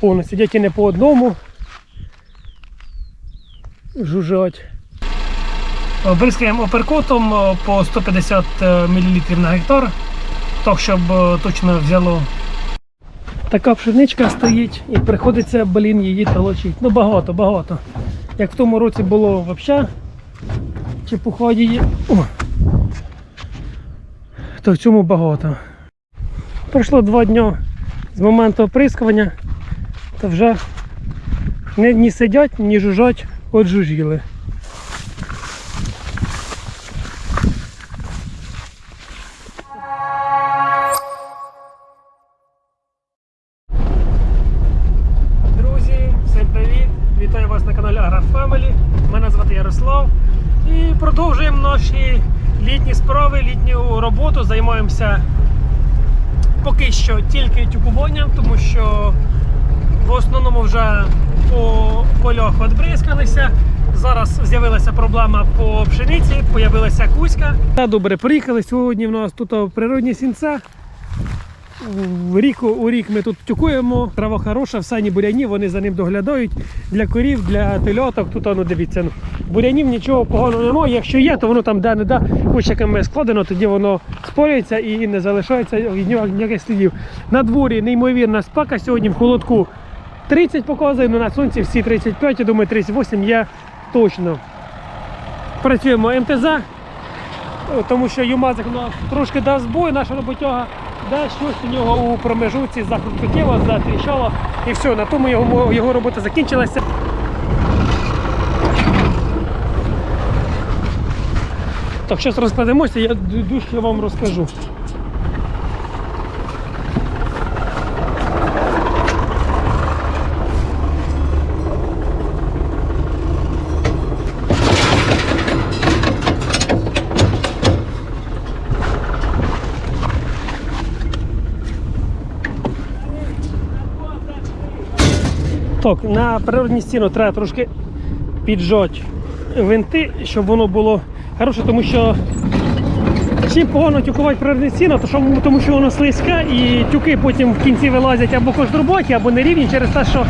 Воно сидять і не по одному. Жужжать. Бризкаємо оперкотом по 150 мл на гектар, так щоб е, точно взяло. Така пшеничка стоїть і приходиться, блін, її толочити. Ну багато, багато. Як в тому році було взагалі, чепуха її. О, то в цьому багато. Пройшло два дні з моменту оприскування, то вже не, ні сидять, ні жужжать, от жужіли. Друзі, всім привіт! Вітаю вас на каналі Аграр Family. Мене звати Ярослав. І продовжуємо наші літні справи, літню роботу. Займаємося поки що тільки тюкуванням, тому що в основному вже по полях відбризкалися. Зараз з'явилася проблема по пшениці, з'явилася кузька. Та добре, приїхали сьогодні. В нас тут природні сінця. В рік у рік ми тут тюкуємо, трава хороша, в сані буряні, вони за ним доглядають для корів, для тельоток. Тут ну, дивіться, ну, бурянів нічого поганого немає. Якщо є, то воно там де-не-де кущиками складено, тоді воно спорюється і не залишається від нього ніяких слідів. На дворі неймовірна спека сьогодні в холодку 30 показує, але на сонці всі 35, я думаю, 38 є точно. Працюємо МТЗ, тому що Юмазик ну, трошки дав збой, наша роботяга, де щось у нього у промежутці закрутило, затріщало і все, на тому його, його робота закінчилася. Так, зараз розкладемося, я дужче вам розкажу. Так, на природній стіну треба трошки піджати винти, щоб воно було хороше, тому що чим погано тюкувати природне стіну, тому що воно слизьке і тюки потім в кінці вилазять або кождроботі, або нерівні через те, що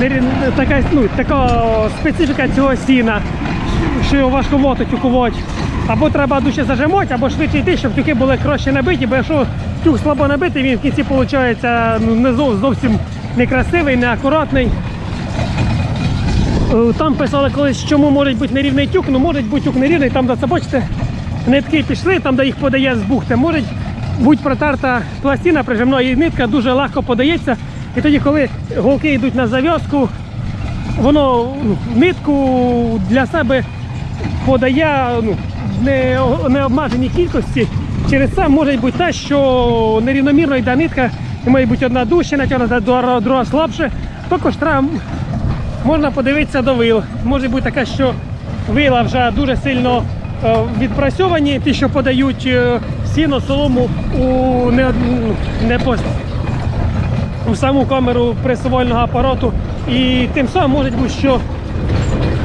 нерів- така, ну, така специфіка цього стіна, що його важковато тюкувати. Або треба дужче зажимати, або швидше йти, щоб тюки були краще набиті, бо якщо тюк слабо набитий, він в кінці виходить ну, не зовсім некрасивий, неакуратний. Е, Там писали колись, чому може бути нерівний тюк. Ну може бути тюк нерівний, там, де це бачите, нитки пішли, там, де їх подає з бухти. Може бути протерта пластина прижимна і нитка дуже легко подається. І тоді, коли голки йдуть на зав'язку, воно ну, нитку для себе подає ну, не, не кількості. Через це може бути те, що нерівномірно йде нитка, і має бути одна дужче друга слабше. Також треба можна подивитися до вил. Може бути таке, що вила вже дуже сильно е, відпрацьовані, ті, що подають е, сіно, солому у не, не по, у саму камеру пресувального апарату. І тим самим може бути, що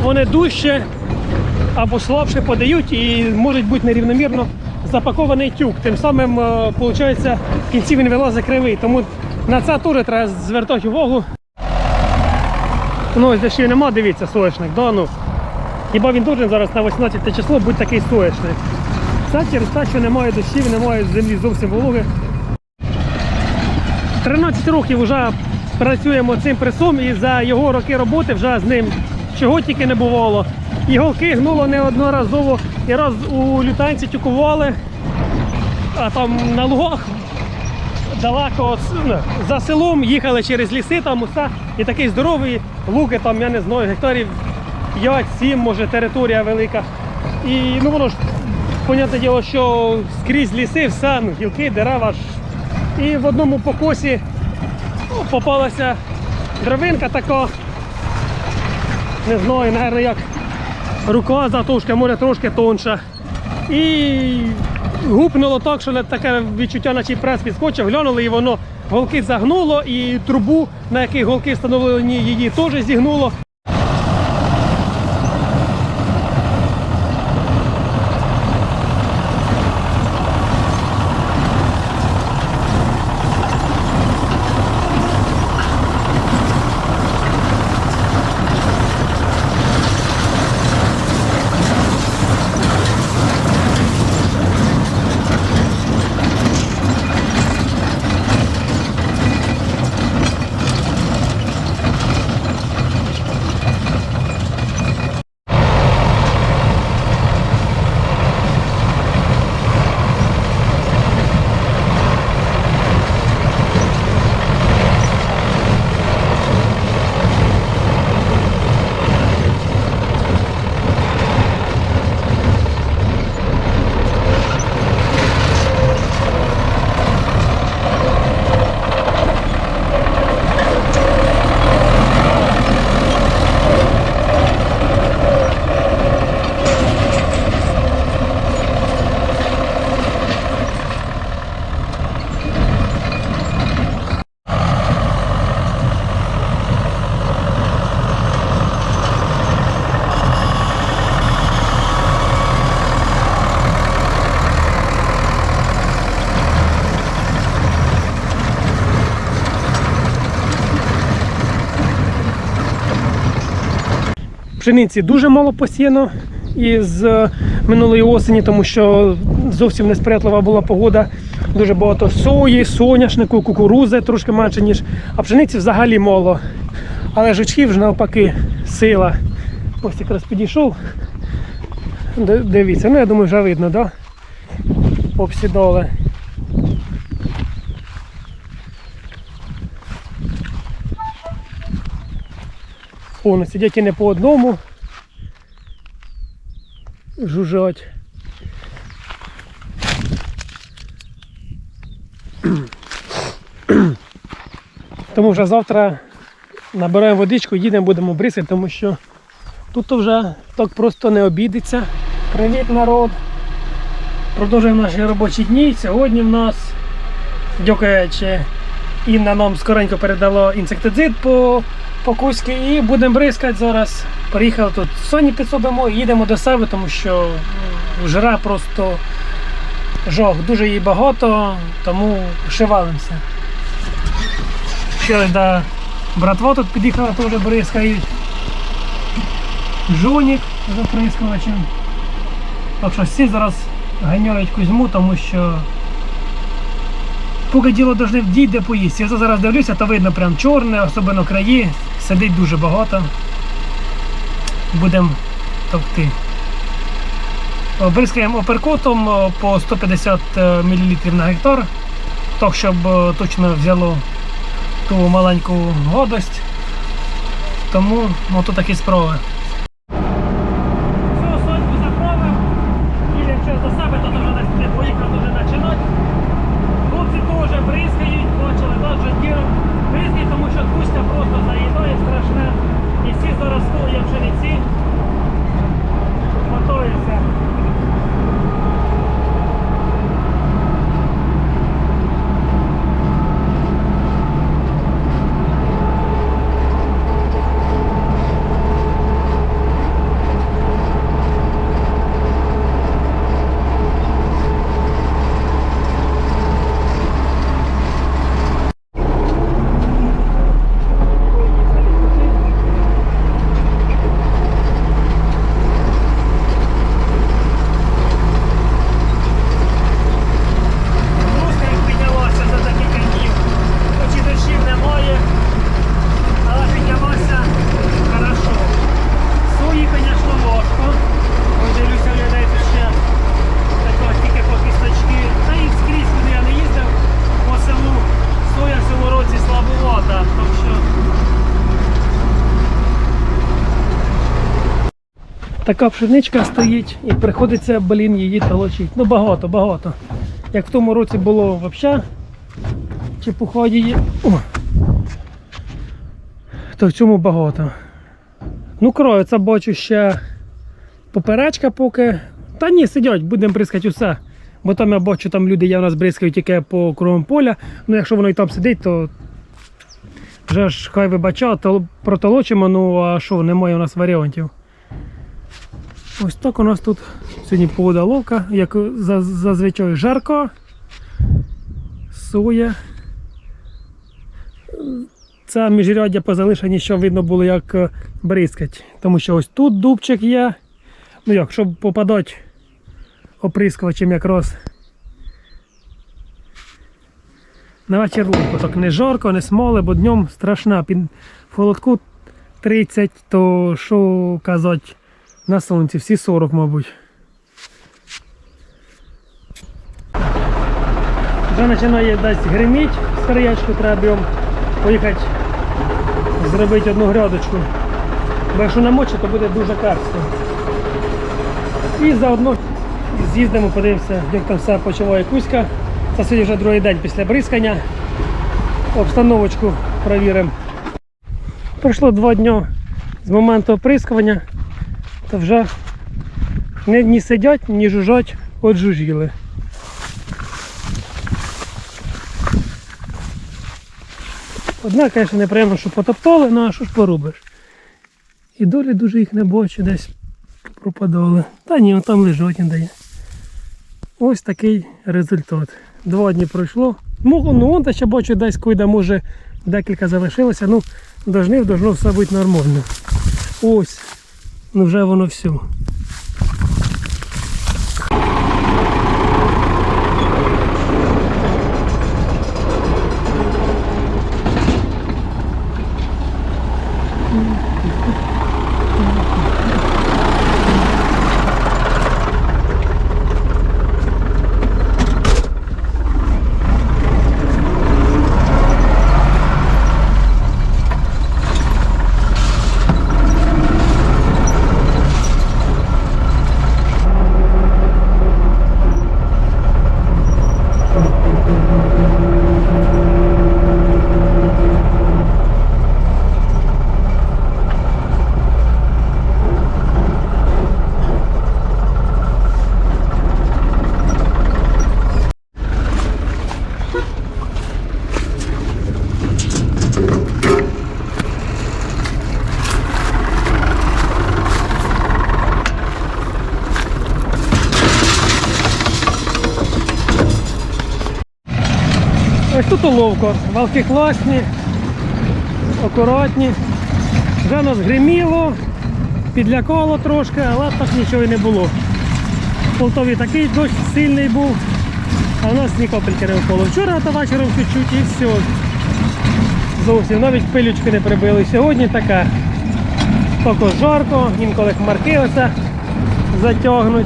вони дужче або слабше подають і може бути нерівномірно запакований тюк. Тим самим, виходить, в кінці він вилазить кривий. Тому на це теж треба звертати увагу. Ну, ось дощів нема, дивіться, соєшник. Да, ну. Хіба він должен зараз на 18 число бути такий соєшник. Це через те, що немає дощів, немає землі зовсім вологи. 13 років вже працюємо цим пресом і за його роки роботи вже з ним чого тільки не бувало. І голки гнуло неодноразово, і раз у лютанці тюкували, а там на лугах далеко ну, за селом їхали через ліси, там усе, і такий здоровий луки, там, я не знаю, гектарів 5-7, може територія велика. І ну воно ж, понятне діло, що скрізь ліси, все, ну, гілки, дерева. ж. І в одному покосі ну, попалася дровинка така, не знаю, навіть як рука затовшка, може трошки тонша. І гупнуло так, що таке відчуття, наче прес підскочив, глянули, і воно голки загнуло, і трубу, на якій голки встановлені, її теж зігнуло. Пшениці дуже мало посіяно із е, минулої осені, тому що зовсім несприятлива була погода. Дуже багато сої, соняшнику, кукурузи трошки менше, ніж. А пшениці взагалі мало. Але жучків ж навпаки сила. Ось якраз підійшов. Дивіться, ну я думаю, вже видно? Да? Обсідали. О, ну сидять і не по одному. Жужжать. Тому вже завтра набираємо водичку, їдемо, будемо бризкати, тому що тут вже так просто не обійдеться. Привіт, народ! Продовжуємо наші робочі дні. Сьогодні в нас, дякуючи, Інна нам скоренько передала інсектицид по, по Кузьки і будемо бризкати зараз. Приїхали тут Соні підсобимо, їдемо до себе, тому що м, просто жах, дуже її багато, тому шивалимося. Ще да, братва тут під'їхала, теж бризкають. Жонік за прискувачем. Так що всі зараз ганяють Кузьму, тому що поки діло дожди дійде поїсть. Я зараз дивлюся, то видно прям чорне, особливо краї, сидить дуже багато. Будемо товкти. Бризкаємо оперкотом по 150 мл на гектар, так щоб точно взяло ту маленьку годость. Тому ото такі справи. Все, соньку заправив. Їдемо зараз до себе, то вже десь не поїхав, вже починати. Хлопці теж бризкають, почали так же діром. Бризкають, тому що кустя просто заїдає страшне. І всі зараз стоять в пшениці. Готуються. Руска як піднялася за декілька днів. Хоч і дощів немає, але піднялася хорошо. Сої, звісно, важко. Ось дивлюся, людей тут ще такого тільки по кісточки. Та і скрізь, куди я не їздив, по селу соя в цьому році слабовата. Так що Така пшеничка стоїть і приходиться, блін, її толочити. Ну багато, багато. Як в тому році було взагалі чепуха її. О, то в цьому багато. Ну, кроється, бачу ще поперечка поки. Та ні, сидять, будемо бризкати усе. Бо там я бачу, там люди є у нас бризкають тільки по кругом поля. Ну якщо воно і там сидить, то вже ж хай вибача, то протолочимо, ну а що, немає у нас варіантів. Ось так у нас тут сьогодні погода ловка, як зазвичай жарко, соя. Це міжряддя позалишені, що видно було, як е, бризкать. Тому що ось тут дубчик є. Ну як, щоб попадати оприскувачем якраз. На вечір. Так не жарко, не смоле, бо днем страшна. В холодку 30, то що казати, на сонці, всі 40, мабуть. Вже починає десь гриміть, старячку треба бігом поїхати зробити одну грядочку. Бо якщо намочить, то буде дуже карсько. І заодно з'їздимо, подивимося, як там все почуває Кузька. Це сьогодні вже другий день після бризкання. Обстановочку перевіримо. Пройшло два дні з моменту оприскування, то вже не, ні сидять, ні жужжать, от жужіли. Однак, звісно, неприємно, що потоптали, ну а що ж поробиш? І долі дуже їх не бачу, десь пропадали. Та ні, там лежать не дає. Ось такий результат. Два дні пройшло. Ну, ну он та ще бачу, десь койда може декілька залишилося. Ну, до жнив должно все бути нормально. Ось. Ну вже воно все. Уловко. Валки класні, акуратні. Вже нас гриміло, підлякало трошки, але так нічого і не було. В Полтові такий дощ сильний був, а в нас ні капельки не впало. Вчора та вечором чуть-чуть і все. Зовсім навіть пилючки не прибили. Сьогодні таке. Також жарко, інколи хмарки оце затягнуть.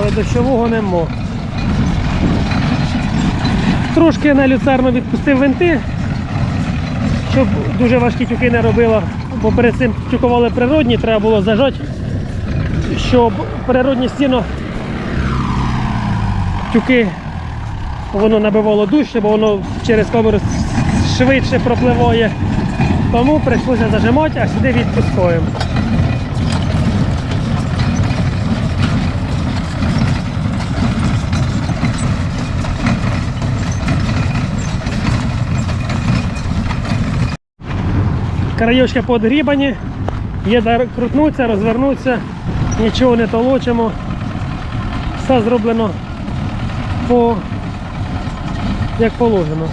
Але дощового нема. Трошки на люцерну відпустив винти, щоб дуже важкі тюки не робило, бо перед цим тюкували природні, треба було зажати, щоб природні стіно тюки воно набивало дужче, бо воно через камеру швидше пропливає. Тому прийшлося зажимати, а сюди відпускаємо. Краєчки подгрібані, є де крутнутися, розвернутися, нічого не толочимо. Все зроблено по як положено.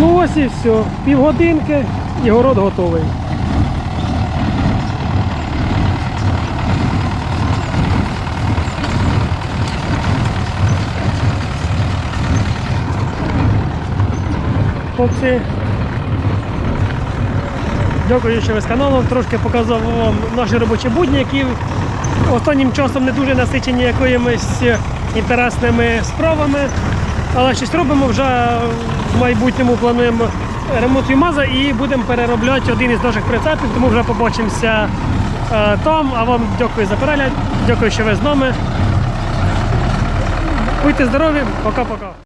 Ну ось і все. Півгодинки і город готовий. Хлопці, дякую, що ви з каналом. Трошки показав вам наші робочі будні, які останнім часом не дуже насичені якимись інтересними справами. Але щось робимо вже в майбутньому плануємо ремонт ЮМАЗа і будемо переробляти один із наших прицепів, тому вже побачимося е, там. А вам дякую за перегляд, дякую, що ви з нами. Будьте здорові, пока-пока.